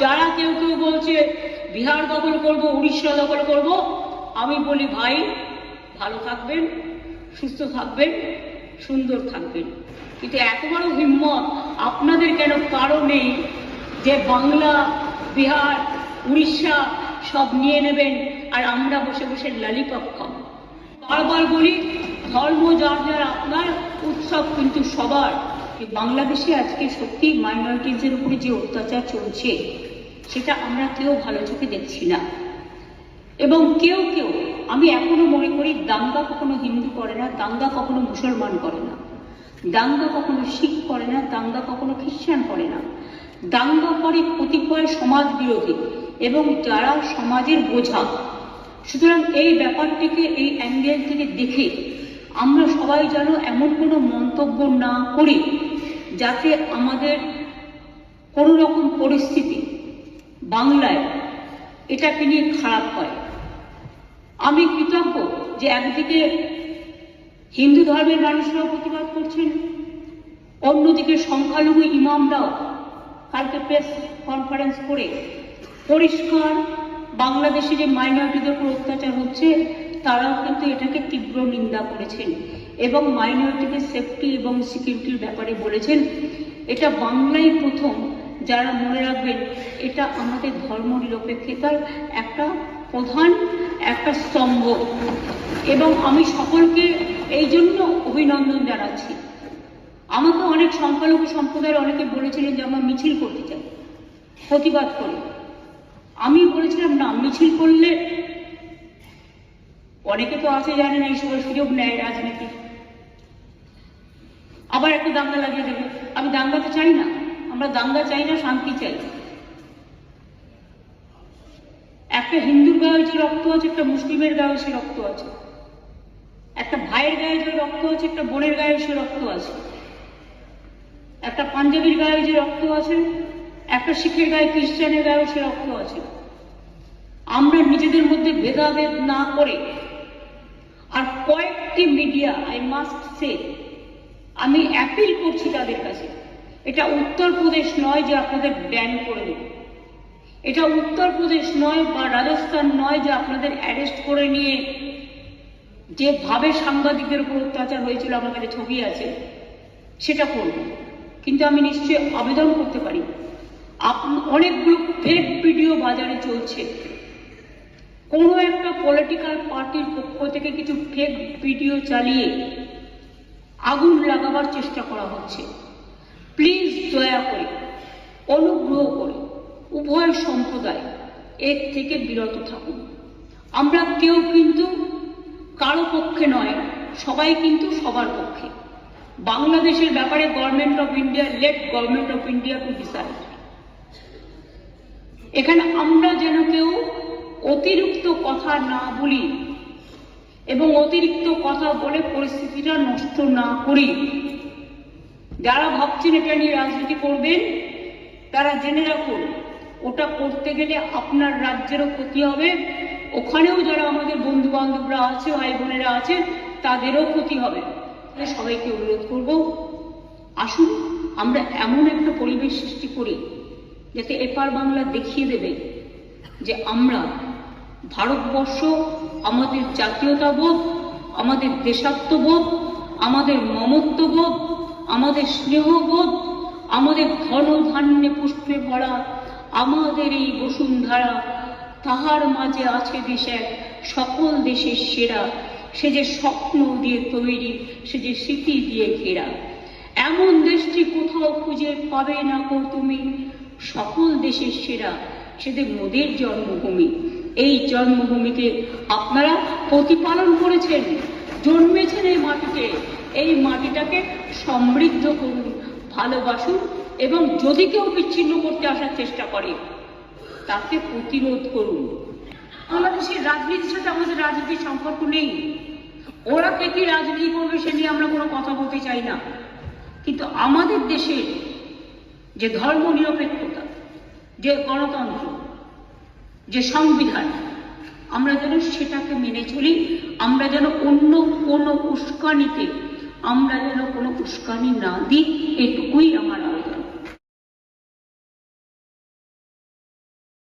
যারা কেউ কেউ বলছে, বিহার দখল করব, উড়িষ্যা দখল করব, আমি বলি, ভাই, ভালো থাকবেন, সুস্থ থাকবেন, সুন্দর থাকবেন। কিন্তু এত বড় হিম্মত আপনাদের কেন কারও নেই যে বাংলা, বিহার, উড়িষ্যা সব নিয়ে নেবেন আর আমরা বসে বসে লালিপপ খাব? বারবার বলি, ধর্ম যার যার আপনার, উৎসব কিন্তু সবার। বাংলাদেশে আজকে সত্যি মাইনরিটিজের উপরে যে অত্যাচার চলছে সেটা আমরা কেউ ভালো চোখে দেখছি না। এবং কেউ কেউ, আমি এখনও মনে করি, দাঙ্গা কখনো হিন্দু করে না, দাঙ্গা কখনো মুসলমান করে না। দাঙ্গা কখনো শিখ করে না, দাঙ্গা কখনো খ্রিস্টান করে না। দাঙ্গা করে কতিপয় সমাজ বিরোধী এবং যারা সমাজের বোঝা। সুতরাং এই ব্যাপারটিকে, এই অ্যাঙ্গেল থেকে দেখে আমরা সবাই যেন এমন কোনো মন্তব্য না করি, যাতে আমাদের কোনো রকম পরিস্থিতি বাংলায় এটাকে নিয়ে খারাপ হয়। আমি কৃতজ্ঞ যে একদিকে হিন্দু ধর্মের মানুষরাও প্রতিবাদ করছেন, অন্যদিকে সংখ্যালঘু ইমামরাও কালকে প্রেস কনফারেন্স করে পরিষ্কার বাংলাদেশে যে মাইনরিটিদের উপর অত্যাচার হচ্ছে, তারাও কিন্তু এটাকে তীব্র নিন্দা করেছেন এবং মাইনরিটিদের সেফটি এবং সিকিউরিটির ব্যাপারে বলেছেন। এটা বাংলাই প্রথম যারা মনে রাখবেন, এটা আমাদের ধর্ম নিরপেক্ষতার একটা প্রধান একটা স্তম্ভ। এবং আমি সকলকে এই জন্য অভিনন্দন জানাচ্ছি। আমাকে অনেক সংখ্যালঘু সম্প্রদায়ের অনেকে বলেছিলেন যে আমরা মিছিল করতে চাই, প্রতিবাদ করি। আমি বলেছিলাম, না, মিছিল করলে অনেকে তো আছে জানে না, এই সময় সুযোগ নেয় রাজনীতি আবার একটু দাঙ্গা লাগিয়ে দেবে। আমি দাঙ্গা তো চাই না। আমরা দাঙ্গা চাই না, শান্তি চাই। একটা হিন্দুর গায়ে যে রক্ত আছে, একটা মুসলিমের গায়ে সে রক্ত আছে। একটা ভাইয়ের গায়ে যে রক্ত আছে, একটা বোনের গায়ে সে রক্ত আছে। একটা পাঞ্জাবির গায়ে যে রক্ত আছে, একটা শিখের গায়ে, খ্রিস্টানের গায়েও সে রক্ত আছে। আমরা নিজেদের মধ্যে ভেদাভেদ না করে আর কয়েকটি মিডিয়া আই মাস্ট সে আমি অ্যাপিল করছি তাদের কাছে। এটা উত্তরপ্রদেশ নয় যে আপনাদের ব্যান করে দেবে। এটা উত্তরপ্রদেশ নয় বা রাজস্থান নয় যে আপনাদের অ্যারেস্ট করে নিয়ে যেভাবে সাংবাদিকদের উপর অত্যাচার হয়েছিল, আমার কাছে ছবি আছে, সেটা করব। কিন্তু আমি নিশ্চয়ই আবেদন করতে পারি। অনেকগুলো ফেক ভিডিও বাজারে চলছে। কোনো একটা পলিটিক্যাল পার্টির পক্ষ থেকে কিছু ফেক ভিডিও চালিয়ে আগুন লাগাবার চেষ্টা করা হচ্ছে। প্লিজ দয়া করে, অনুগ্রহ করে উভয় সম্প্রদায় এর থেকে বিরত থাকুন। আমরা কেউ কিন্তু কারও পক্ষে নয়, সবাই কিন্তু সবার পক্ষে। বাংলাদেশের ব্যাপারে government of India let government of India to decide এখানে আমরা যেন কেউ অতিরিক্ত কথা না বলি এবং অতিরিক্ত কথা বলে পরিস্থিতিটা নষ্ট না করি। যারা ভাবছেন এটা নিয়ে রাজনীতি করবেন, তারা জেনে রাখুন, ওটা করতে গেলে আপনার রাজ্যেরও ক্ষতি হবে। ওখানেও যারা আমাদের বন্ধু বান্ধবরা আছে ভাই বোনেরা আছে, তাদেরও ক্ষতি হবে। সবাইকে অনুরোধ করব, আসুন, আমরা এমন একটা পরিবেশ সৃষ্টি করি, যাতে এপার বাংলা দেখিয়ে দেবে যে আমরা ভারতবর্ষ, আমাদের জাতীয়তাবোধ, আমাদের দেশাত্মবোধ, আমাদের মমত্ববোধ আমাদের স্নেহবোধ, আমাদের ধন ধান্যে পুষ্পে ভরা, আমাদের এই বসুন্ধরা, তাহার মাঝে আছে দেশের সকল দেশের সেরা। সে যে স্বপ্ন দিয়ে তৈরি, সে যে স্মৃতি দিয়ে ঘেরা। এমন দেশটি কোথাও খুঁজে পাবে না কো তুমি। সকল দেশের সেরা সেদের মোদের জন্মভূমি। এই জন্মভূমিকে আপনারা প্রতিপালন করেছেন, জন্মেছেন এই মাটিতে। এই মাটিটাকে সমৃদ্ধ করুন, ভালোবাসুন এবং যদি কেউ বিচ্ছিন্ন করতে আসার চেষ্টা করে, তাকে প্রতিরোধ করুন। বাংলাদেশের রাজনীতির সাথে আমাদের রাজনীতির সম্পর্ক নেই। ওরা কে কি রাজনীতি করবে সে নিয়ে আমরা কোনো কথা বলতে চাই না। কিন্তু আমাদের দেশের যে ধর্ম নিরপেক্ষতা, যে গণতন্ত্র, যে সংবিধান, আমরা যেন সেটাকে মেনে চলি, আমরা যেন অন্য কোনো উস্কানিতে আমরা যেন কোনো উস্কানি না দিই এটুকুই আমার